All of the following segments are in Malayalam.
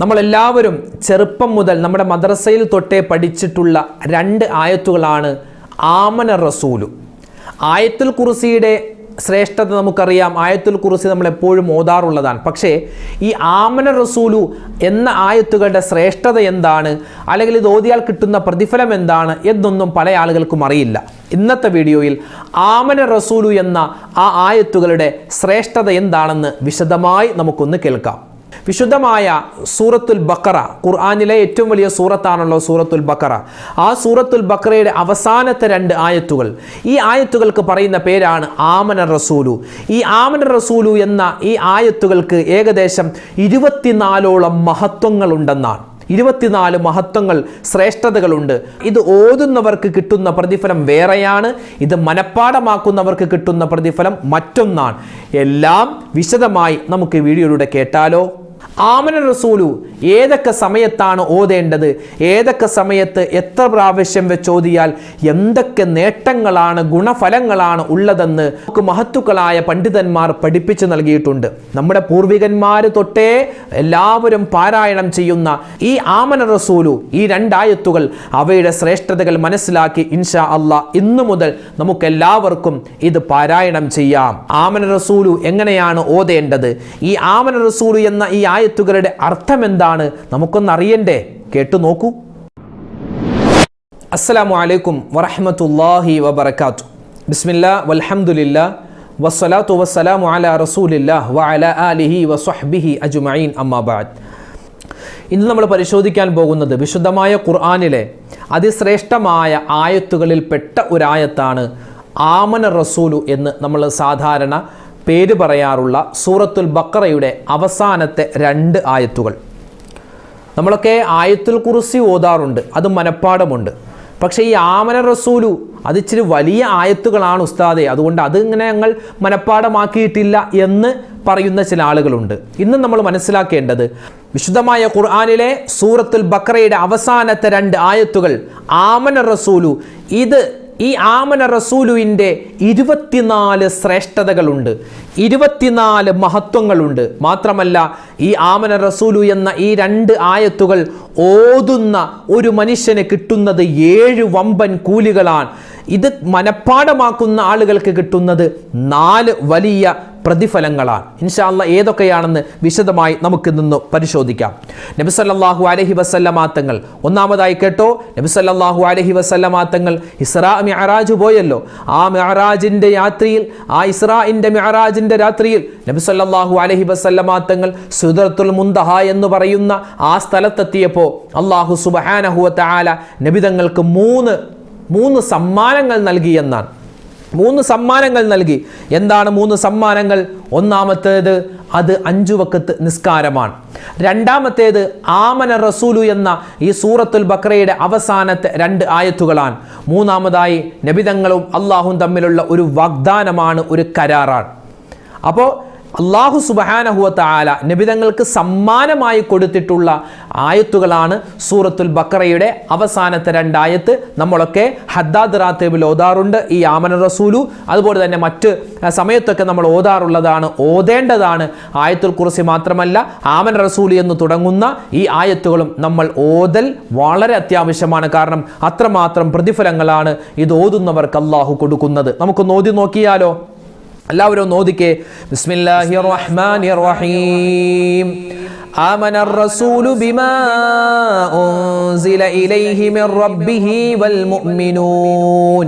നമ്മളെല്ലാവരും ചെറുപ്പം മുതൽ നമ്മുടെ മദ്രസയിൽ തൊട്ടേ പഠിച്ചിട്ടുള്ള രണ്ട് ആയത്തുകളാണ് ആമന റസൂലു. ആയത്തുൽ കുറിസിയുടെ ശ്രേഷ്ഠത നമുക്കറിയാം. ആയത്തുൽ കുറിസി നമ്മൾ എപ്പോഴും ഓതാറുള്ളതാണ്. പക്ഷേ ഈ ആമന റസൂലു എന്ന ആയത്തുകളുടെ ശ്രേഷ്ഠത എന്താണ്? അല്ലെങ്കിൽ ഇത് ഓതിയാൽ കിട്ടുന്ന പ്രതിഫലം എന്താണ്? എന്നൊന്നും പല ആളുകൾക്കും അറിയില്ല. ഇന്നത്തെ വീഡിയോയിൽ ആമന റസൂലു എന്ന ആ ആയത്തുകളുടെ ശ്രേഷ്ഠത എന്താണെന്ന് വിശദമായി നമുക്കൊന്ന് കേൾക്കാം. വിശുദ്ധമായ സൂറത്തുൽ ബക്കറ ഖുർആാനിലെ ഏറ്റവും വലിയ സൂറത്താണല്ലോ സൂറത്തുൽ ബക്കറ. ആ സൂറത്തുൽ ബക്കറയുടെ അവസാനത്തെ രണ്ട് ആയത്തുകൾ. ഈ ആയത്തുകൾക്ക് പറയുന്ന പേരാണ് ആമന റസൂലു. ഈ ആമന റസൂലു എന്ന ഈ ആയത്തുകൾക്ക് ഏകദേശം ഇരുപത്തിനാലോളം മഹത്വങ്ങളുണ്ടെന്നാണ്. ഇരുപത്തിനാല് മഹത്വങ്ങൾ ശ്രേഷ്ഠതകളുണ്ട്. ഇത് ഓതുന്നവർക്ക് കിട്ടുന്ന പ്രതിഫലം വേറെയാണ്. ഇത് മനഃപ്പാടമാക്കുന്നവർക്ക് കിട്ടുന്ന പ്രതിഫലം മറ്റൊന്നാണ്. എല്ലാം വിശദമായി നമുക്ക് വീഡിയോയിലൂടെ കേട്ടാലോ. ആമന റസൂലു ഏതൊക്കെ സമയത്താണ് ഓതേണ്ടത്? ഏതൊക്കെ സമയത്ത് എത്ര പ്രാവശ്യം വെച്ചോതിയാൽ എന്തൊക്കെ നേട്ടങ്ങളാണ് ഗുണഫലങ്ങളാണ് ഉള്ളതെന്ന് നമുക്ക് മഹത്തുക്കളായ പണ്ഡിതന്മാർ പഠിപ്പിച്ചു നൽകിയിട്ടുണ്ട്. നമ്മുടെ പൂർവികന്മാർ തൊട്ടേ എല്ലാവരും പാരായണം ചെയ്യുന്ന ഈ ആമന റസൂലു ഈ രണ്ടായത്തുകൾ അവയുടെ ശ്രേഷ്ഠതകൾ മനസ്സിലാക്കി ഇൻഷാ അള്ളാ ഇന്നു മുതൽ നമുക്കെല്ലാവർക്കും ഇത് പാരായണം ചെയ്യാം. ആമന റസൂലു എങ്ങനെയാണ് ഓതേണ്ടത്? ഈ ആമന റസൂലു എന്ന ഈ ആയത്തുകളുടെ നമുക്കൊന്ന് അറിയണ്ടേ കേട്ടു നോക്കൂ. അസ്സലാമു അലൈക്കും വറഹമത്തല്ലാഹി വബർക്കാത്തു ബിസ്മില്ല വൽഹമുല്ല വസ്സലാത്തു വസ്സലാമു അലാ റസൂലില്ലാ അല അലിഹി വസ്വഹ്ബിഹി അജ്മഈൻ അമ്മാബാദ് ഇന്ന് നമ്മൾ പരിശോധിക്കാൻ പോകുന്നത് വിശുദ്ധമായ ഖുർആാനിലെ അതിശ്രേഷ്ഠമായ ആയത്തുകളിൽപ്പെട്ട ഒരായത്താണ് ആമന റസൂലു എന്ന് നമ്മൾ സാധാരണ പേര് പറയാറുള്ള സൂറത്തുൽ ബക്കറയുടെ അവസാനത്തെ രണ്ട് ആയത്തുകൾ. നമ്മളൊക്കെ ആയത്തുൽ കുറിസി ഓതാറുണ്ട് അത് മനഃപ്പാടമുണ്ട് പക്ഷേ ഈ ആമന റസൂലു അത് ഇച്ചിരി വലിയ ആയത്തുകളാണ് ഉസ്താദെ. അതുകൊണ്ട് അത് ഇങ്ങനെ ഞങ്ങൾ മനഃപ്പാടമാക്കിയിട്ടില്ല എന്ന് പറയുന്ന ചില ആളുകളുണ്ട്. ഇന്ന് നമ്മൾ മനസ്സിലാക്കേണ്ടത് വിശുദ്ധമായ ഖുർആാനിലെ സൂറത്തുൽ ബക്രയുടെ അവസാനത്തെ രണ്ട് ആയത്തുകൾ ആമന റസൂലു ഇത് ഈ ആമന റസൂലുവിന്റെ ഇരുപത്തിനാല് ശ്രേഷ്ഠതകളുണ്ട്. ഇരുപത്തിനാല് മഹത്വങ്ങളുണ്ട്. മാത്രമല്ല ഈ ആമന റസൂലു എന്ന ഈ രണ്ട് ആയത്തുകൾ ഓതുന്ന ഒരു മനുഷ്യന് കിട്ടുന്നത് ഏഴ് വമ്പൻ കൂലികളാണ്. ഇത് മനഃപ്പാടമാക്കുന്ന ആളുകൾക്ക് കിട്ടുന്നത് നാല് വലിയ പ്രതിഫലങ്ങളാണ്. ഇൻഷാല്ല ഏതൊക്കെയാണെന്ന് വിശദമായി നമുക്ക് നിന്ന് പരിശോധിക്കാം. നബിസല്ലാഹു അലഹി വസല്ലമാത്തങ്ങൾ ഒന്നാമതായി കേട്ടോ നബിസല്ലാഹു അലഹി വസല്ലമാത്തങ്ങൾ ഇസ്രാ മിഅറാജ് പോയല്ലോ. ആ മെഹറാജിന്റെ യാത്രയിൽ ആ ഇസ്രാഇന്റെ മെഹറാജിന്റെ രാത്രിയിൽ നബിസല്ലാഹു അലഹി വസല്ലമാത്തങ്ങൾ സുദർത്തുൽ മുന്തഹ എന്ന് പറയുന്ന ആ സ്ഥലത്തെത്തിയപ്പോൾ അള്ളാഹു സുബഹാനഹുവ ആല നബിതങ്ങൾക്ക് മൂന്ന് മൂന്ന് സമ്മാനങ്ങൾ നൽകി എന്നാണ്. മൂന്ന് സമ്മാനങ്ങൾ നൽകി. എന്താണ് മൂന്ന് സമ്മാനങ്ങൾ? ഒന്നാമത്തേത് അത് അഞ്ചു വക്കത്ത് നിസ്കാരമാണ്. രണ്ടാമത്തേത് ആമന റസൂലു എന്ന ഈ സൂറത്തുൽ ബക്രയുടെ അവസാനത്തെ രണ്ട് ആയത്തുകളാണ്. മൂന്നാമതായി നബിതങ്ങളും അള്ളാഹും തമ്മിലുള്ള ഒരു വാഗ്ദാനമാണ് ഒരു കരാറാണ്. അപ്പോൾ അള്ളാഹു സുബഹാനഹുവത്ത ആല നബിതങ്ങൾക്ക് സമ്മാനമായി കൊടുത്തിട്ടുള്ള ആയത്തുകളാണ് സൂറത്തുൽ ബക്കറയുടെ അവസാനത്തെ രണ്ടായത്ത്. നമ്മളൊക്കെ ഹദ്ദാദ് റാത്തേബിൽ ഓതാറുണ്ട് ഈ ആമന റസൂലു. അതുപോലെ തന്നെ മറ്റ് സമയത്തൊക്കെ നമ്മൾ ഓതാറുള്ളതാണ് ഓതേണ്ടതാണ്. ആയത്തുൽ കുറിസി മാത്രമല്ല ആമന റസൂലു എന്ന് തുടങ്ങുന്ന ഈ ആയത്തുകളും നമ്മൾ ഓതൽ വളരെ അത്യാവശ്യമാണ്. കാരണം അത്രമാത്രം പ്രതിഫലങ്ങളാണ് ഇത് ഓതുന്നവർക്ക് അള്ളാഹു കൊടുക്കുന്നത്. നമുക്കൊന്ന് ഓതി നോക്കിയാലോ? എല്ലാവരും നോദിക്കേ ബിസ്മില്ലാഹിർ റഹ്മാനിർ റഹീം آمن الرسول بما أنزل إليه من ربه والمؤمنون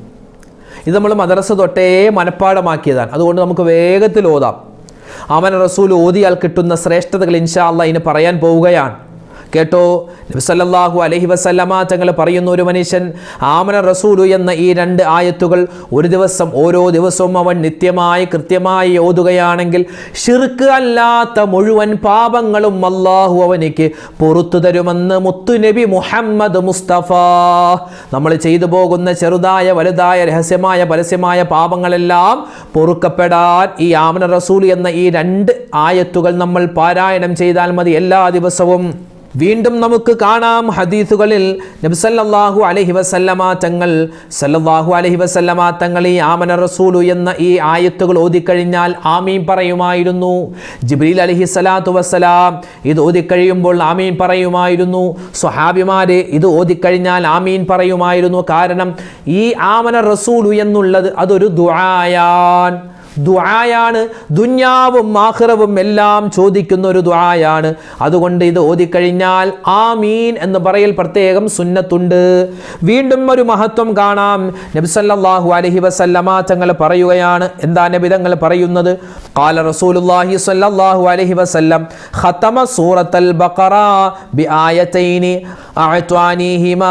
ഇത് നമ്മൾ മദ്രസ തൊട്ടേ മനഃപ്പാടമാക്കിയതാണ് അതുകൊണ്ട് നമുക്ക് വേഗത്തിൽ ഓതാം. അവൻ റസൂൽ ഓതിയാൽ കിട്ടുന്ന ശ്രേഷ്ഠതകൾ ഇൻഷാ അള്ളാഹ് ഇനി പറയാൻ പോവുകയാണ്. കേട്ടോ? സല്ലാഹു അലഹി വസല്ലമ തങ്ങൾ പറയുന്ന ഒരു മനുഷ്യൻ ആമന റസൂലു എന്ന ഈ രണ്ട് ആയത്തുകൾ ഒരു ദിവസം ഓരോ ദിവസവും അവൻ നിത്യമായി കൃത്യമായി ഓതുകയാണെങ്കിൽ ഷിർക്ക് അല്ലാത്ത മുഴുവൻ പാപങ്ങളും അള്ളാഹു അവനിക്ക് പുറത്തു തരുമെന്ന് മുത്തുനബി മുഹമ്മദ് മുസ്തഫ. നമ്മൾ ചെയ്തു പോകുന്ന ചെറുതായ വലുതായ രഹസ്യമായ പരസ്യമായ പാപങ്ങളെല്ലാം പൊറുക്കപ്പെടാൻ ഈ ആമന റസൂൽ എന്ന ഈ രണ്ട് ആയത്തുകൾ നമ്മൾ പാരായണം ചെയ്താൽ മതി എല്ലാ ദിവസവും. വീണ്ടും നമുക്ക് കാണാം ഹദീസുകളിൽ നബ്സല്ലാഹു അലഹി വസല്ലമ തങ്ങൾ സല്ലാഹു അലഹി വസല്ലമ തങ്ങൾ ഈ ആമന റസൂലു എന്ന ഈ ആയത്തുകൾ ഓതിക്കഴിഞ്ഞാൽ ആമീൻ പറയുമായിരുന്നു. ജിബ്രീൽ അലഹി സ്വലാത്തു വസ്സലാം ഇത് ഓതിക്കഴിയുമ്പോൾ ആമീൻ പറയുമായിരുന്നു. സ്വഹാബിമാര് ഇത് ഓതിക്കഴിഞ്ഞാൽ ആമീൻ പറയുമായിരുന്നു. കാരണം ഈ ആമന റസൂലു എന്നുള്ളത് അതൊരു ദുആയാൻ ദുആയാണ്. ദുന്യാവും മാഹിറവും എല്ലാം ചോദിക്കുന്ന ഒരു ദുആയാണ്. അതുകൊണ്ട് ഇത് ഓതിക്കഴിഞ്ഞാൽ ആമീൻ എന്ന് പറയൽ പ്രത്യേകം സുന്നത്തുണ്ട്. വീണ്ടും ഒരു മഹത്വം കാണാം. നബ്സല്ലാഹു അലഹി വസല്ലമ തങ്ങൾ പറയുകയാണ്. എന്താ നബിതങ്ങൾ പറയുന്നത്? കാല റസൂലുല്ലാഹി സല്ലല്ലാഹു അലൈഹി വസല്ലം ഖതമ സൂറത്തൽ ബഖറ ബി ആയതൈനി. അഅത്വാനീഹിമ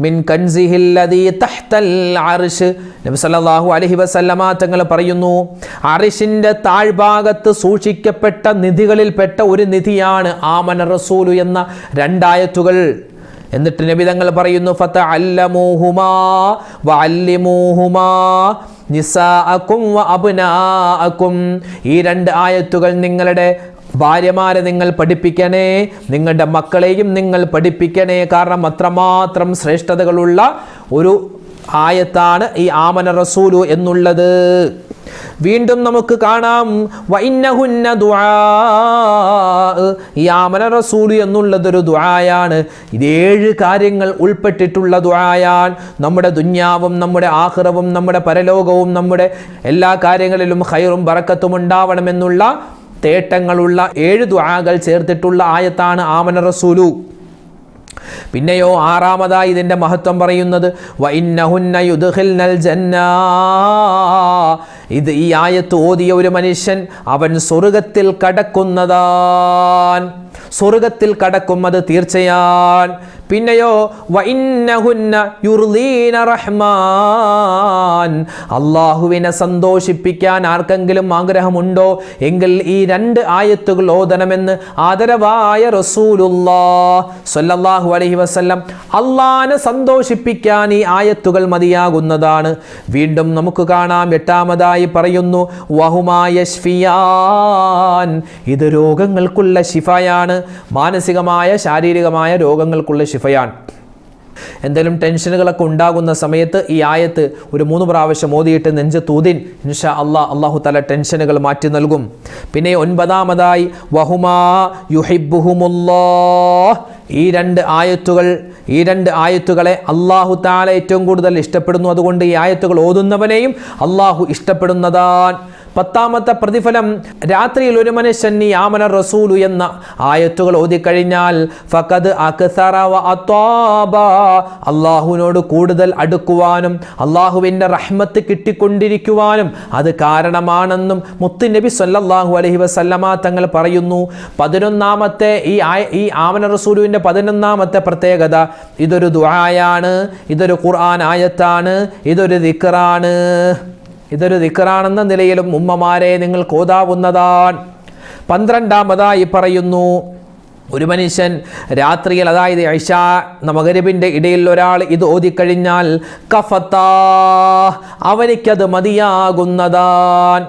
മിൻ കൻസിഹില്ലദീ തഹ്തൽ അർഷ് നബി സല്ലല്ലാഹു അലൈഹി വസല്ലമ തങ്ങൾ പറയുന്നു അറിഷിന്റെ താഴ്ഭാഗത്ത് സൂക്ഷിക്കപ്പെട്ട നിധികളിൽപ്പെട്ട ഒരു നിധിയാണ് ആമന റസൂലു എന്ന രണ്ടായത്തുകൾ. എന്നിട്ട് നബി തങ്ങൾ പറയുന്നു ഫത്ത അല്ലമൂഹുമാ വല്ലിമൂഹുമാ നിസാഅക്കും വ ഈ രണ്ട് ആയത്തുകൾ നിങ്ങളുടെ ഭാര്യമാരെ നിങ്ങൾ പഠിപ്പിക്കണേ നിങ്ങളുടെ മക്കളെയും നിങ്ങൾ പഠിപ്പിക്കണേ. കാരണം അത്രമാത്രം ശ്രേഷ്ഠതകളുള്ള ഒരു ആയത്താണ് ഈ ആമന റസൂലു എന്നുള്ളത്. വീണ്ടും നമുക്ക് കാണാം. വൈന്നഹുന്ന ഈ ആമന റസൂൽ എന്നുള്ളതൊരു ദുആയാണ്. ഇത് ഏഴ് കാര്യങ്ങൾ ഉൾപ്പെട്ടിട്ടുള്ള ദുആയാൻ നമ്മുടെ ദുന്യാവും നമ്മുടെ ആഹ്റവും നമ്മുടെ പരലോകവും നമ്മുടെ എല്ലാ കാര്യങ്ങളിലും ഹൈറും ബറക്കത്തും ഉണ്ടാവണമെന്നുള്ള തേട്ടങ്ങളുള്ള ഏഴ് ദ്വാകൾ ചേർത്തിട്ടുള്ള ആയത്താണ് ആമന റസൂലു. പിന്നെയോ ആറാമതായി ഇതിന്റെ മഹത്വം പറയുന്നത് ഇത് ഈ ആയത്ത് ഓതിയ ഒരു മനുഷ്യൻ അവൻ സ്വർഗത്തിൽ കടക്കുന്നതാൻ സ്വർഗത്തിൽ കടക്കും അത് തീർച്ചയാൻ. പിന്നെയോ റഹ്മാൻ. അള്ളാഹുവിനെ സന്തോഷിപ്പിക്കാൻ ആർക്കെങ്കിലും ആഗ്രഹമുണ്ടോ? എങ്കിൽ ഈ രണ്ട് ആയത്തുകൾ ഓതണമെന്ന് ആദരവായ റസൂലുല്ലാ അലഹി വസല്ലം അള്ളാനെ സന്തോഷിപ്പിക്കാൻ ഈ ആയത്തുകൾ മതിയാകുന്നതാണ്. വീണ്ടും നമുക്ക് കാണാം എട്ടാമതായി പറയുന്നു ഇത് രോഗങ്ങൾക്കുള്ള ശിഫയാണ്. മാനസികമായ ശാരീരികമായ രോഗങ്ങൾക്കുള്ള ശിഫയാണ് എന്തെങ്കിലും ടെൻഷനുകളൊക്കെ ഉണ്ടാകുന്ന സമയത്ത് ഈ ആയത്ത് ഒരു മൂന്ന് പ്രാവശ്യം ഓതിയിട്ട് നെഞ്ച് തൂതിൻ. ഇൻഷാ അള്ളാ അള്ളാഹു തല ടെൻഷനുകൾ മാറ്റി നൽകും. പിന്നെ ഒൻപതാമതായി വഹുമാ യുഹിബുഹുമുല്ലോ ഈ രണ്ട് ആയത്തുകൾ ഈ രണ്ട് ആയത്തുകളെ അള്ളാഹു താല ഏറ്റവും കൂടുതൽ ഇഷ്ടപ്പെടുന്നു. അതുകൊണ്ട് ഈ ആയത്തുകൾ ഓതുന്നവനെയും അള്ളാഹു ഇഷ്ടപ്പെടുന്നതാൻ പത്താമത്തെ പ്രതിഫലം രാത്രിയിൽ ഒരു മനുഷ്യൻ ഈ ആമന റസൂലു എന്ന ആയത്തുകൾ ഓതിക്കഴിഞ്ഞാൽ അത്വാബ അള്ളാഹുവിനോട് കൂടുതൽ അടുക്കുവാനും അള്ളാഹുവിന്റെ റഹ്മത്ത് കിട്ടിക്കൊണ്ടിരിക്കുവാനും അത് കാരണമാണെന്നും മുത്തു നബി സല്ലല്ലാഹു അലൈഹി വസല്ലമ തങ്ങൾ പറയുന്നു. പതിനൊന്നാമത്തെ ഈ ഈ ആമന റസൂലുവിന്റെ പതിനൊന്നാമത്തെ പ്രത്യേകത ഇതൊരു ദുആയാണ് ഇതൊരു ഖുർആൻ ആയത്താണ് ഇതൊരു ദിക്റാണ്. ഇതൊരു ദിക്കറാണെന്ന നിലയിലും ഉമ്മമാരെ നിങ്ങൾ കോതാവുന്നതാണ് പന്ത്രണ്ടാമതായി പറയുന്നു ഒരു മനുഷ്യൻ രാത്രിയിൽ അതായത് ഐഷ മകരബിന്റെ ഇടയിൽ ഒരാൾ ഇത് ഓതിക്കഴിഞ്ഞാൽ കഫത്താ അവനിക്കത് മതിയാകുന്നതാൻ.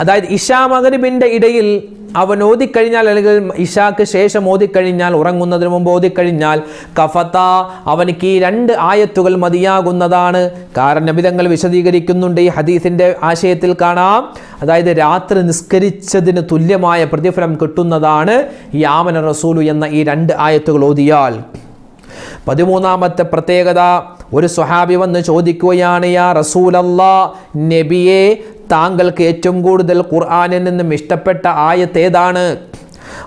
അതായത് ഇഷാ മകരിബിന്റെ ഇടയിൽ അവൻ ഓതിക്കഴിഞ്ഞാൽ അല്ലെങ്കിൽ ഇഷാക്ക് ശേഷം ഓതിക്കഴിഞ്ഞാൽ ഉറങ്ങുന്നതിന് മുമ്പ് ഓതിക്കഴിഞ്ഞാൽ കഫത്ത അവനിക്ക് ഈ രണ്ട് ആയത്തുകൾ മതിയാകുന്നതാണ്. കാരണം നബിതങ്ങൾ വിശദീകരിക്കുന്നുണ്ട് ഈ ഹദീസിന്റെ ആശയത്തിൽ കാണാം. അതായത് രാത്രി നിസ്കരിച്ചതിന് തുല്യമായ പ്രതിഫലം കിട്ടുന്നതാണ് ഈ ആമന റസൂലു എന്ന ഈ രണ്ട് ആയത്തുകൾ ഓതിയാൽ. പതിമൂന്നാമത്തെ പ്രത്യേകത ഒരു സ്വഹാബി വന്ന് ചോദിക്കുകയാണ് യാ റസൂലല്ലാ നബിയെ താങ്കൾക്ക് ഏറ്റവും കൂടുതൽ ഖുർആാനിൽ നിന്നും ഇഷ്ടപ്പെട്ട ആയത്ത് ഏതാണ്?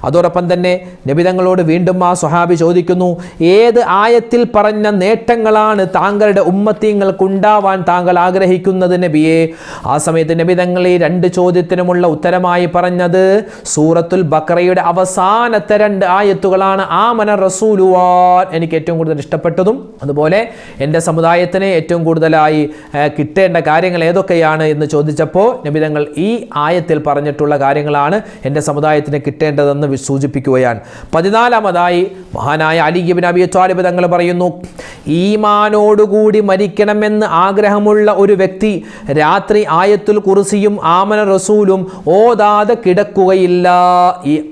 അതോടൊപ്പം തന്നെ നബിതങ്ങളോട് വീണ്ടും ആ സ്വഹാബി ചോദിക്കുന്നു ഏത് ആയത്തിൽ പറഞ്ഞ നേട്ടങ്ങളാണ് താങ്കളുടെ ഉമ്മത്തീങ്ങൾക്കുണ്ടാവാൻ താങ്കൾ ആഗ്രഹിക്കുന്നത് നബിയെ? ആ സമയത്ത് നബിതങ്ങൾ ഈ രണ്ട് ചോദ്യത്തിനുമുള്ള ഉത്തരമായി പറഞ്ഞത് സൂറത്തുൽ ബക്രയുടെ അവസാനത്തെ രണ്ട് ആയത്തുകളാണ് ആ മന റസൂലുവാൻ എനിക്ക് ഏറ്റവും കൂടുതൽ ഇഷ്ടപ്പെട്ടതും അതുപോലെ എന്റെ സമുദായത്തിന് ഏറ്റവും കൂടുതലായി കിട്ടേണ്ട കാര്യങ്ങൾ ഏതൊക്കെയാണ് എന്ന് ചോദിച്ചപ്പോൾ നബിതങ്ങൾ ഈ ആയത്തിൽ പറഞ്ഞിട്ടുള്ള കാര്യങ്ങളാണ് എന്റെ സമുദായത്തിന് കിട്ടേണ്ടതെന്ന് വി- സൂചിപ്പിക്കുകയാണ് പതിനാലാമതായി മഹാനായ അലിഗിബിൻ അബി താലിബ് തങ്ങൾ പറയുന്നു ഈമാനോടുകൂടി മരിക്കണമെന്ന് ആഗ്രഹമുള്ള ഒരു വ്യക്തി രാത്രി ആയത്തുൽ കുറിസിയും ആമന റസൂലും ഓതാതെ കിടക്കുകയില്ല.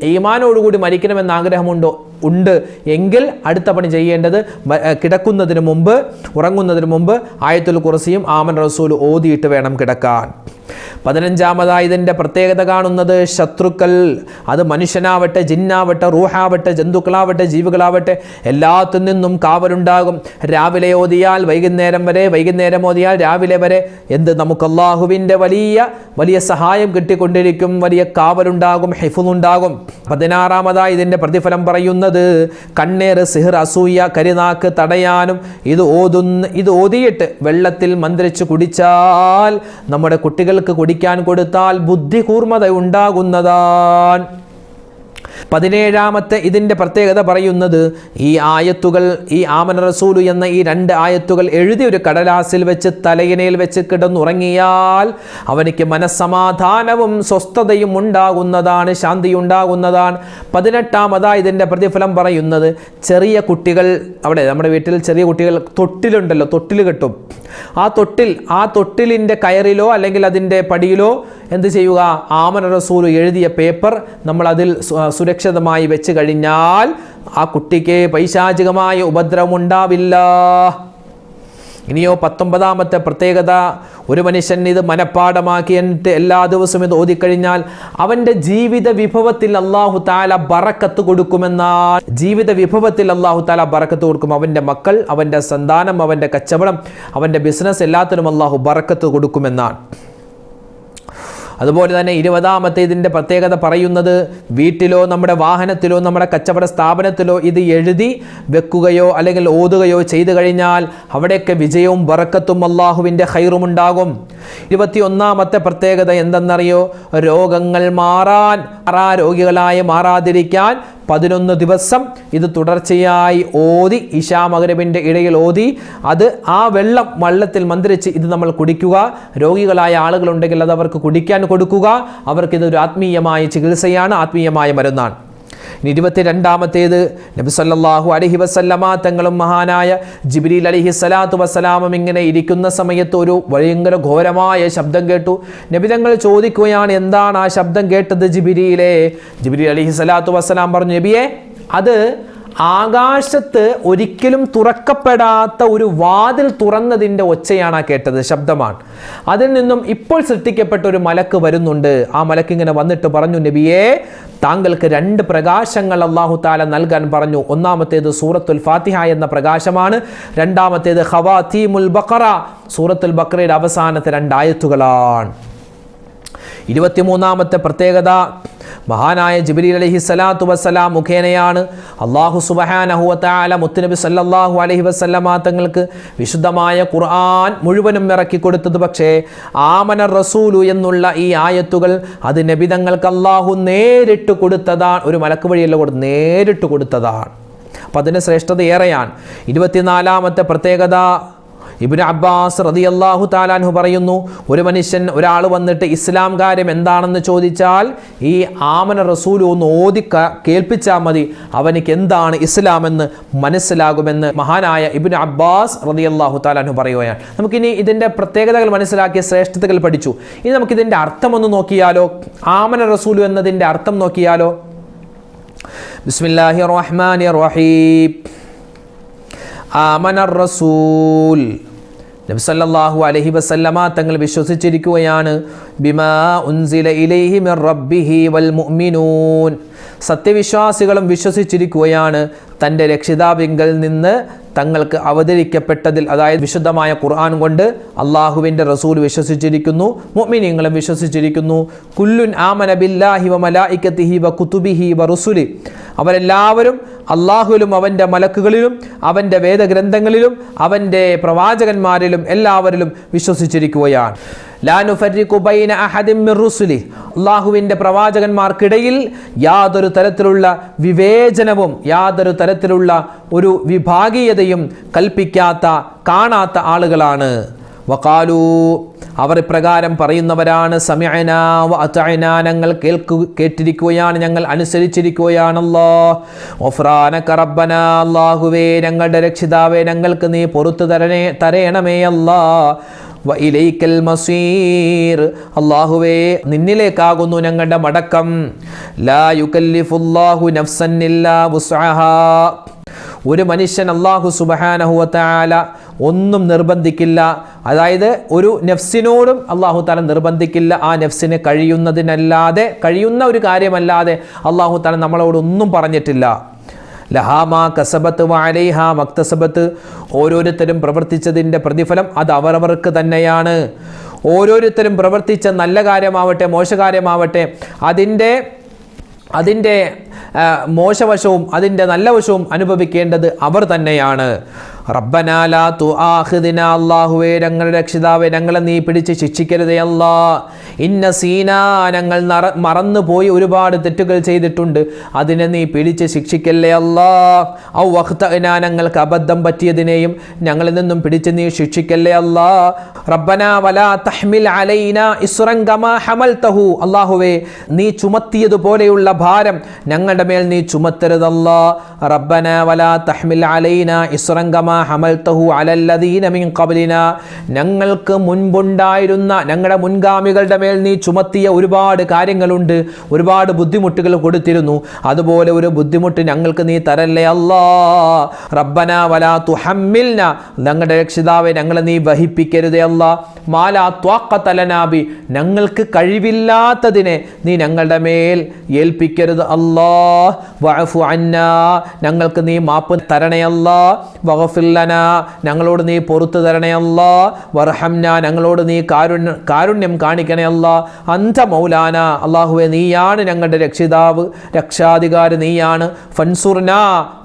ഈമാനോടുകൂടി മരിക്കണമെന്ന് ആഗ്രഹമുണ്ടോ? ഉണ്ട്. എങ്കിൽ അടുത്ത പണി ചെയ്യേണ്ടത് കിടക്കുന്നതിന് മുമ്പ് ഉറങ്ങുന്നതിന് മുമ്പ് ആയത്തുൽ കുറിസിയും ആമൻ റസൂലും ഓതിയിട്ട് വേണം കിടക്കാൻ. പതിനഞ്ചാമതായി ഇതിന്റെ പ്രത്യേകത കാണുന്നത് ശത്രുക്കൾ. അത് മനുഷ്യനാവട്ടെ ജിന്നാവട്ടെ റൂഹാവട്ടെ ജന്തുക്കളാവട്ടെ ജീവികളാവട്ടെ എല്ലാത്തിൽ നിന്നും കാവലുണ്ടാകും. രാവിലെ ഓതിയാൽ വൈകുന്നേരം വരെ വൈകുന്നേരം ഓതിയാൽ രാവിലെ വരെ. എന്ത് നമുക്ക് അള്ളാഹുവിന്റെ വലിയ വലിയ സഹായം കിട്ടിക്കൊണ്ടിരിക്കും. വലിയ കാവലുണ്ടാകും ഹെഫുണ്ടാകും പതിനാറാമതായി ഇതിന്റെ പ്രതിഫലം പറയുന്നത് കണ്ണേറ് സിഹർ അസൂയ കരിനാക്ക് തടയാനും ഇത് ഓതുന്ന ഇത് ഓതിയിട്ട് വെള്ളത്തിൽ മന്ത്രിച്ച് കുടിച്ചാൽ നമ്മുടെ കുട്ടികൾക്ക് കുടിക്കാൻ കൊടുത്താൽ ബുദ്ധി കൂർമ്മത ഉണ്ടാകുന്നതാണ് പതിനേഴാമത്തെ ഇതിന്റെ പ്രത്യേകത പറയുന്നത് ഈ ആയത്തുകൾ ഈ ആമന റസൂലു എന്ന ഈ രണ്ട് ആയത്തുകൾ എഴുതി ഒരു കടലാസിൽ വെച്ച് തലയിനയിൽ വെച്ച് കിടന്നുറങ്ങിയാൽ അവനിക്ക് മനസ്സമാധാനവും സ്വസ്ഥതയും ഉണ്ടാകുന്നതാണ് ശാന്തി ഉണ്ടാകുന്നതാണ് പതിനെട്ടാമതായി ഇതിന്റെ പ്രതിഫലം പറയുന്നത് ചെറിയ കുട്ടികൾ അവിടെ നമ്മുടെ വീട്ടിൽ ചെറിയ കുട്ടികൾ തൊട്ടിലുണ്ടല്ലോ തൊട്ടിൽ കെട്ടും. ആ തൊട്ടിൽ ആ തൊട്ടിലിന്റെ കയറിലോ അല്ലെങ്കിൽ അതിന്റെ പടിയിലോ എന്ത് ചെയ്യുക? ആമന റസൂൽ എഴുതിയ പേപ്പർ നമ്മൾ അതിൽ സുരക്ഷിതമായി വെച്ച് കഴിഞ്ഞാൽ ആ കുട്ടിക്ക് പൈശാചികമായ ഉപദ്രവം ഉണ്ടാവില്ല ഇനിയോ പത്തൊമ്പതാമത്തെ പ്രത്യേകത ഒരു മനുഷ്യൻ ഇത് മനഃപ്പാടമാക്കി എന്നിട്ട് എല്ലാ ദിവസവും ഇത് ഓതിക്കഴിഞ്ഞാൽ അവന്റെ ജീവിത വിഭവത്തിൽ അള്ളാഹു താല ബറക്കത്ത് കൊടുക്കുമെന്നാൽ ജീവിത വിഭവത്തിൽ അള്ളാഹു താല ബറക്കത്ത് കൊടുക്കും. അവന്റെ മക്കൾ അവന്റെ സന്താനം അവന്റെ കച്ചവടം അവന്റെ ബിസിനസ് എല്ലാത്തിനും അള്ളാഹു ബറക്കത്ത് കൊടുക്കുമെന്നാണ്. അതുപോലെ തന്നെ ഇരുപതാമത്തെ ഇതിന്റെ പ്രത്യേകത പറയുന്നത് വീട്ടിലോ നമ്മുടെ വാഹനത്തിലോ നമ്മുടെ കച്ചവട സ്ഥാപനത്തിലോ ഇത് എഴുതി വെക്കുകയോ അല്ലെങ്കിൽ ഓതുകയോ ചെയ്തു കഴിഞ്ഞാൽ അവിടെയൊക്കെ വിജയവും വറക്കത്തും അള്ളാഹുവിന്റെ ഹൈറും ഉണ്ടാകും ഇരുപത്തിയൊന്നാമത്തെ പ്രത്യേകത എന്തെന്നറിയോ? രോഗങ്ങൾ മാറാൻ മാറാ രോഗികളായി മാറാതിരിക്കാൻ പതിനൊന്ന് ദിവസം ഇത് തുടർച്ചയായി ഓതി ഇഷാ മകരബിന്റെ ഇടയിൽ ഓതി അത് ആ വെള്ളം വള്ളത്തിൽ മന്ത്രിച്ച് ഇത് നമ്മൾ കുടിക്കുക. രോഗികളായ ആളുകളുണ്ടെങ്കിൽ അത് അവർക്ക് കുടിക്കാൻ കൊടുക്കുക. അവർക്ക് ഇതൊരു ആത്മീയമായ ചികിത്സയാണ് ആത്മീയമായ മരുന്നാണ്. ഇനി ഇരുപത്തിരണ്ടാമത്തേത് നബി സല്ലല്ലാഹു അലഹി വസല്ലമ തങ്ങളും മഹാനായ ജിബ്രീൽ അലൈഹി സലാത്തു വസ്സലാമും ഇങ്ങനെ ഇരിക്കുന്ന സമയത്ത് ഒരു ഭയങ്കര ഘോരമായ ശബ്ദം കേട്ടു. നബി തങ്ങൾ ചോദിക്കുകയാണ് എന്താണ് ആ ശബ്ദം കേട്ടത് ജിബിരിയിലെ ജിബിരി അലൈഹി സലാത്തു വസ്സലാം പറഞ്ഞു നബിയെ അത് ആകാശത്ത് ഒരിക്കലും തുറക്കപ്പെടാത്ത ഒരു വാതിൽ തുറന്നതിന്റെ ഒച്ചയാണ് ആ കേട്ടത് ശബ്ദമാണ്. അതിൽ നിന്നും ഇപ്പോൾ സൃഷ്ടിക്കപ്പെട്ട ഒരു മലക്ക് വരുന്നുണ്ട്. ആ മലക്ക് ഇങ്ങനെ വന്നിട്ട് പറഞ്ഞു നബിയെ താങ്കൾക്ക് രണ്ട് പ്രകാശങ്ങൾ അള്ളാഹു താല നൽകാൻ പറഞ്ഞു. ഒന്നാമത്തേത് സൂറത്തുൽ ഫാത്തിഹ എന്ന പ്രകാശമാണ്. രണ്ടാമത്തേത് ഹവാ തീമുൽ ബക്കറ സൂറത്തുൽ ബക്കറയുടെ അവസാനത്തെ രണ്ടായത്തുകളാണ് ഇരുപത്തിമൂന്നാമത്തെ പ്രത്യേകത. മഹാനായ ജിബ്രീൽ അലഹി സ്വലാത്തു വസ്സലാം മുഖേനയാണ് അള്ളാഹു സുബഹാനഹുവത്താല മുത്തുനബി സല്ലാഹു അലഹി വസല്ലമ തങ്ങൾക്ക് വിശുദ്ധമായ ഖുർആൻ മുഴുവനും ഇറക്കി കൊടുത്തത്. പക്ഷേ ആമന റസൂലു എന്നുള്ള ഈ ആയത്തുകൾ അത് നബിതങ്ങൾക്ക് അള്ളാഹു നേരിട്ട് കൊടുത്തതാണ്. ഒരു മലക്ക് വഴിയല്ല കൊടുത്ത് നേരിട്ട് കൊടുത്തതാണ്. അപ്പം അതിന് ശ്രേഷ്ഠത ഏറെയാണ്. ഇരുപത്തിനാലാമത്തെ പ്രത്യേകത ഇബിന് അബ്ബാസ് റതി അള്ളാഹു താലാൻഹു പറയുന്നു ഒരു മനുഷ്യൻ ഒരാൾ വന്നിട്ട് ഇസ്ലാം കാര്യം എന്താണെന്ന് ചോദിച്ചാൽ ഈ ആമന റസൂൽ ഒന്ന് ഓതി കേൾപ്പിച്ചാൽ മതി അവനിക്ക് എന്താണ് ഇസ്ലാം എന്ന് മനസ്സിലാകുമെന്ന് മഹാനായ ഇബിന് അബ്ബാസ് റതി അള്ളാഹു താലാൻഹു പറയുകയാണ്. നമുക്കിനി ഇതിന്റെ പ്രത്യേകതകൾ മനസ്സിലാക്കിയ ശ്രേഷ്ഠതകൾ പഠിച്ചു. ഇനി നമുക്കിതിന്റെ അർത്ഥം ഒന്ന് നോക്കിയാലോ? ആമന റസൂൽ എന്നതിന്റെ അർത്ഥം നോക്കിയാലോ? ബിസ്മില്ലാഹി റഹ്മാൻ റഹീം. ആമന റസൂൽ. നബി സല്ലല്ലാഹു അലൈഹി വസല്ലമ തങ്ങൾ വിശ്വസിച്ചിരിക്കുകയാണ് ബിമാ ഉൻസില ഇലൈഹി മിർ റബ്ബിഹി വൽ മുഅ്മിനൂൻ. സത്യവിശ്വാസികളും വിശ്വസിച്ചിരിക്കുകയാണ് തന്റെ രക്ഷിതാവിങ്കൽ നിന്ന് തങ്ങൾക്ക് അവതരിക്കപ്പെട്ടതിൽ അതായത് വിശുദ്ധമായ ഖുർആൻ കൊണ്ട് അള്ളാഹുവിന്റെ റസൂൽ വിശ്വസിച്ചിരിക്കുന്നു മുഅ്മിനീങ്ങളും വിശ്വസിച്ചിരിക്കുന്നു. കുല്ലുൻ ആമന ബില്ലാഹി വ മലായിക്കത്തിഹി വ കുതുബിഹി വ റുസുലി. അവരെല്ലാവരും അള്ളാഹുവിലും അവന്റെ മലക്കുകളിലും അവന്റെ വേദഗ്രന്ഥങ്ങളിലും അവന്റെ പ്രവാചകന്മാരിലും എല്ലാവരിലും വിശ്വസിച്ചിരിക്കുകയാണ്. അള്ളാഹുവിന്റെ പ്രവാചകന്മാർക്കിടയിൽ യാതൊരു തരത്തിലുള്ള വിവേചനവും യാതൊരു തരത്തിലുള്ള ഒരു വിഭാഗീയതയും കൽപ്പിക്കാത്ത കാണാത്ത ആളുകളാണ്. വക്കാലു അവർ ഇപ്രകാരം പറയുന്നവരാണ് സമയന വഅതഅന ഞങ്ങൾ കേൾക്കു കേട്ടിരിക്കുകയാണ് ഞങ്ങൾ അനുസരിച്ചിരിക്കുകയാണല്ലോ. ഒഫ്രാനക റബ്ബന അല്ലാഹുവേ ഞങ്ങളുടെ രക്ഷിതാവേ ഞങ്ങൾക്ക് നീ പുറത്തു തരണേ തരയണമേ അല്ലാ. ഇലൈക്കൽ മസീർ അള്ളാഹുവേ നിന്നിലേക്കാകുന്നു ഞങ്ങളുടെ മടക്കം. ലാ യുകല്ലിഫുല്ലാഹു നഫ്സൻ ഇല്ലാ ഒരു മനുഷ്യൻ അള്ളാഹു സുബഹാനഹുവത്താല ഒന്നും നിർബന്ധിക്കില്ല. അതായത് ഒരു നഫ്സിനോടും അള്ളാഹു താല നിർബന്ധിക്കില്ല. ആ നഫ്സിന് കഴിയുന്നതിനല്ലാതെ കഴിയുന്ന ഒരു കാര്യമല്ലാതെ അള്ളാഹു താല നമ്മളോട് ഒന്നും പറഞ്ഞിട്ടില്ല. ലഹാമാ കസബത്ത് വാലൈഹ മക്തസബത്ത്. ഓരോരുത്തരും പ്രവർത്തിച്ചതിന്റെ പ്രതിഫലം അത് അവരവർക്ക് തന്നെയാണ്. ഓരോരുത്തരും പ്രവർത്തിച്ച നല്ല കാര്യമാവട്ടെ മോശകാര്യമാവട്ടെ അതിന്റെ അതിന്റെ മോശവശവും അതിന്റെ നല്ല വശവും അനുഭവിക്കേണ്ടത് അവർ തന്നെയാണ്. റബ്ബനാല തു ആഹിദിന അള്ളാഹുവേ ഞങ്ങളുടെ രക്ഷിതാവേ ഞങ്ങളെ നീ പിടിച്ച് ശിക്ഷിക്കരുതേ അല്ലാ. ഇന്ന സീന ഞങ്ങൾ മറന്നുപോയി ഒരുപാട് തെറ്റുകൾ ചെയ്തിട്ടുണ്ട്. അതിനെ നീ പിടിച്ച് ശിക്ഷിക്കല്ലേ അല്ലാ. ഔ വഖ്തഅന ഞങ്ങൾക്ക് അബദ്ധം പറ്റിയതിനെയും ഞങ്ങളിൽ നിന്നും പിടിച്ച് നീ ശിക്ഷിക്കല്ലേ അല്ലാ. റബ്ബന വലാ തഹ്മിൽ അലൈന ഇസ്റൻ കമാ ഹമൽതഹു. അല്ലാഹുവേ നീ ചുമത്തിയതുപോലെയുള്ള ഭാരം ഞങ്ങളുടെ മേൽ നീ ചുമത്തരുതല്ലാ. റബ്ബന വലാ തഹ്മിൽ അലൈന ഇസ്റൻ കമാ ഹമൽതഹു അലല്ലദീന മിൻ ഖബ്ലിന. ഞങ്ങൾക്ക് മുൻപുണ്ടായിരുന്ന ഞങ്ങളുടെ മുൻഗാമികളുടെ മേൽ നീ ചുമത്തിയ ഒരുപാട് കാര്യങ്ങളുണ്ട് ഒരുപാട് ബുദ്ധിമുട്ടുകൾ കൊടുത്തിരുന്നു. അതുപോലെ ഒരു ബുദ്ധിമുട്ട് ഞങ്ങൾക്ക് നീ തരല്ലേ അല്ലാ. റബ്ബന വലാ തുഹമ്മിൽന. ഞങ്ങളുടെ രക്ഷിതാവെ ഞങ്ങളെ നീ വഹിപ്പിക്കരുതേ അല്ലാ. മാലാ ത്വാക്കത്തലനാബി ഞങ്ങൾക്ക് കഴിവില്ലാത്തതിനെ നീ ഞങ്ങളുടെ മേൽ ഏൽപ്പിക്കരുത് അല്ലാ. വഅഫു അന്ന ഞങ്ങൾക്ക് നീ മാപ്പ് തരണേ അല്ലാ. വഗഫില്ലന ഞങ്ങളോട് നീ പൊറത്തു തരണേ വർഹംന ഞങ്ങളോട് നീ കാരുണ്യ കാരുണ്യം കാണിക്കണേ അന്ധ മൗലാന അള്ളാഹുവെ നീയാണ് ഞങ്ങളുടെ രക്ഷിതാവ്. രക്ഷാധികാരി നീയാണ്. ഫൻസുർന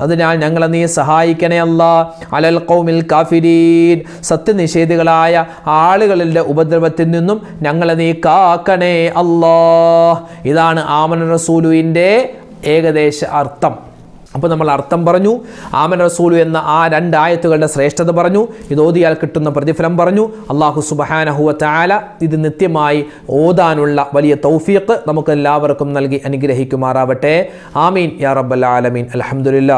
അതിനാൽ ഞങ്ങളെ നീ സഹായിക്കണേ അല്ലാ അലൽ കൗമിൽ കാഫിരീൻ സത്യനിഷേധികളായ ആളുകളുടെ ഉപദ്രവത്തിൽ നിന്നും ഞങ്ങളെ നീ കാക്കണേ അല്ലാ ഇതാണ് ആമന റസൂലുവിന്റെ ഏകദേശ അർത്ഥം. അപ്പോൾ നമ്മൾ അർത്ഥം പറഞ്ഞു. ആമൻ റസൂലു എന്ന ആ രണ്ട് ആയത്തുകളുടെ ശ്രേഷ്ഠത പറഞ്ഞു. ഇത് ഓതിയാൽ കിട്ടുന്ന പ്രതിഫലം പറഞ്ഞു. അള്ളാഹു സുബഹാനഹുവ താല ഇത് നിത്യമായി ഓതാനുള്ള വലിയ തൗഫീഖ് നമുക്ക് എല്ലാവർക്കും നൽകി അനുഗ്രഹിക്കുമാറാവട്ടെ. ആമീൻ. യാ റബ്ബൽ ആലമീൻ. അലഹമുല്ല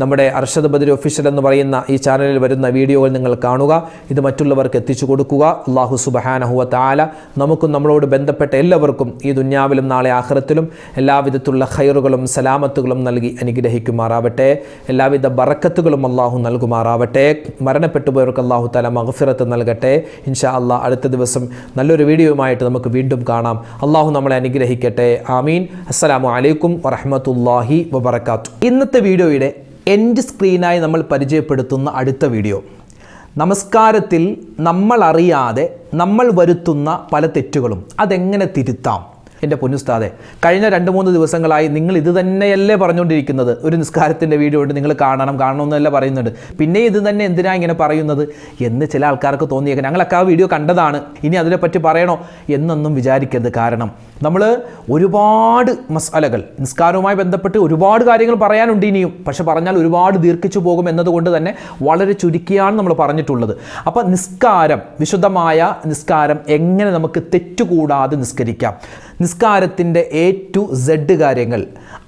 നമ്മുടെ അർഷദ് ബദരി ഒഫീഷ്യൽ എന്ന് പറയുന്ന ഈ ചാനലിൽ വരുന്ന വീഡിയോകൾ നിങ്ങൾ കാണുക. ഇത് മറ്റുള്ളവർക്ക് എത്തിച്ചു കൊടുക്കുക. അള്ളാഹു സുബഹാനഹുവ താല നമുക്കും നമ്മളോട് ബന്ധപ്പെട്ട എല്ലാവർക്കും ഈ ദുന്യാവിലും നാളെ ആഹ്റത്തിലും എല്ലാവിധത്തിലുള്ള ഖൈറുകളും സലാമത്തുകളും നൽകി അനുഗ്രഹിക്കുമാറാവട്ടെ. എല്ലാവിധ ബറക്കത്തുകളും അള്ളാഹു നൽകുമാറാവട്ടെ. മരണപ്പെട്ടു പോയവർക്ക് അള്ളാഹു താല മഹഫിറത്ത് നൽകട്ടെ. ഇൻഷാ അള്ളാഹ് അടുത്ത ദിവസം നല്ലൊരു വീഡിയോയുമായിട്ട് നമുക്ക് വീണ്ടും കാണാം. അള്ളാഹു നമ്മളെ അനുഗ്രഹിക്കട്ടെ. ആമീൻ. അസ്സലാമു അലൈക്കും വറഹമത്തല്ലാഹി വബർക്കാത്തു ഇന്നത്തെ വീഡിയോയുടെ എൻഡ് സ്ക്രീനായി നമ്മൾ പരിചയപ്പെടുത്തുന്ന അടുത്ത വീഡിയോ നമസ്കാരത്തിൽ നമ്മൾ അറിയാതെ നമ്മൾ വരുത്തുന്ന പല തെറ്റുകളും. അതെങ്ങനെ തിരുത്താം? എന്റെ പൊന്നുസ്താതെ കഴിഞ്ഞ രണ്ട് മൂന്ന് ദിവസങ്ങളായി നിങ്ങൾ ഇത് തന്നെയല്ലേ പറഞ്ഞുകൊണ്ടിരിക്കുന്നത്. ഒരു നിസ്കാരത്തിന്റെ വീഡിയോ ഉണ്ട് നിങ്ങൾ കാണണം കാണണമെന്നല്ല പറയുന്നുണ്ട്. പിന്നെ ഇത് തന്നെ എന്തിനാ ഇങ്ങനെ പറയുന്നത്? എന്ന് ചില ആൾക്കാർക്ക് തോന്നിയേക്കാം. ഞങ്ങളൊക്കെ ആ വീഡിയോ കണ്ടതാണ്. ഇനി അതിനെപ്പറ്റി പറയണോ? എന്നൊന്നും വിചാരിക്കരുത്. കാരണം നമ്മൾ ഒരുപാട് മസാലകൾ നിസ്കാരവുമായി ബന്ധപ്പെട്ട് ഒരുപാട് കാര്യങ്ങൾ പറയാനുണ്ട് ഇനിയും. പക്ഷെ പറഞ്ഞാൽ ഒരുപാട് ദീർഘിച്ചു പോകും എന്നതുകൊണ്ട് തന്നെ വളരെ ചുരുക്കിയാണ് നമ്മൾ പറഞ്ഞിട്ടുള്ളത്. അപ്പോൾ നിസ്കാരം വിശുദ്ധമായ നിസ്കാരം എങ്ങനെ നമുക്ക് തെറ്റുകൂടാതെ നിസ്കരിക്കാം? നിസ്കാരത്തിന്റെ എ ടു സെഡ് കാര്യങ്ങൾ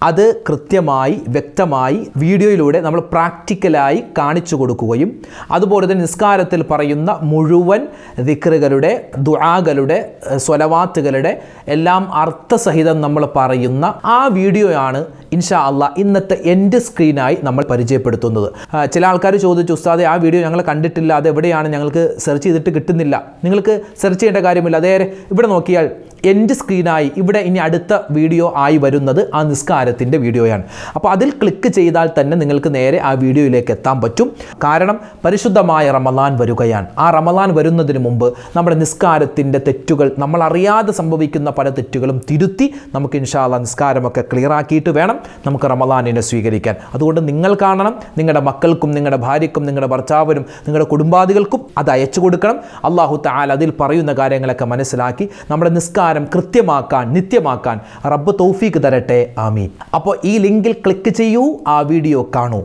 അത് കൃത്യമായി വ്യക്തമായി വീഡിയോയിലൂടെ നമ്മൾ പ്രാക്ടിക്കലായി കാണിച്ചു കൊടുക്കുകയും അതുപോലെ തന്നെ നിസ്കാരത്തിൽ പറയുന്ന മുഴുവൻ ദിക്റുകളുടെ ദുആകളുടെ സ്വലവാത്തുകളുടെ എല്ലാം അർത്ഥസഹിതം നമ്മൾ പറയുന്ന ആ വീഡിയോയാണ് ഇൻഷാ അല്ല ഇന്നത്തെ എന്റെ സ്ക്രീനായി നമ്മൾ പരിചയപ്പെടുത്തുന്നത്. ചില ആൾക്കാർ ചോദിച്ചു ഉസ്താദെ ആ വീഡിയോ ഞങ്ങൾ കണ്ടിട്ടില്ല അത് എവിടെയാണ് ഞങ്ങൾക്ക് സെർച്ച് ചെയ്തിട്ട് കിട്ടുന്നില്ല. നിങ്ങൾക്ക് സെർച്ച് ചെയ്യേണ്ട കാര്യമില്ല. അതേ ഇവിടെ നോക്കിയാൽ എന്റെ സ്ക്രീനായി ഇവിടെ ഇനി അടുത്ത വീഡിയോ ആയി വരുന്നത് ആ നിസ്കാരത്തിന്റെ വീഡിയോയാണ് അപ്പോൾ അതിൽ ക്ലിക്ക് ചെയ്താൽ തന്നെ നിങ്ങൾക്ക് നേരെ ആ വീഡിയോയിലേക്ക് എത്താൻ പറ്റും. കാരണം പരിശുദ്ധമായ റമലാൻ വരികയാണ്. ആ റമലാൻ വരുന്നതിന് മുമ്പ് നമ്മുടെ നിസ്കാരത്തിന്റെ തെറ്റുകൾ നമ്മൾ അറിയാതെ സംഭവിക്കുന്ന പല തെറ്റുകളും തിരുത്തി നമുക്ക് ഇൻഷാല്ല നിസ്കാരമൊക്കെ ക്ലിയർ ആക്കിയിട്ട് വേണം നമുക്ക് റമലാനിനെ സ്വീകരിക്കാൻ. അതുകൊണ്ട് നിങ്ങൾ കാണണം നിങ്ങളുടെ മക്കൾക്കും നിങ്ങളുടെ ഭാര്യയ്ക്കും നിങ്ങളുടെ ഭർത്താവിനും നിങ്ങളുടെ കുടുംബാദികൾക്കും അത് അയച്ചു കൊടുക്കണം. അള്ളാഹു താൽ അതിൽ പറയുന്ന കാര്യങ്ങളൊക്കെ മനസ്സിലാക്കി നമ്മുടെ നിസ്കാരം കൃത്യമാക്കാൻ നിത്യമാക്കാൻ റബ്ബ് തൗഫീക്ക് തരട്ടെ. ആമീൻ. അപ്പോൾ ഈ ലിങ്കിൽ ക്ലിക്ക് ചെയ്യൂ ആ വീഡിയോ കാണൂ.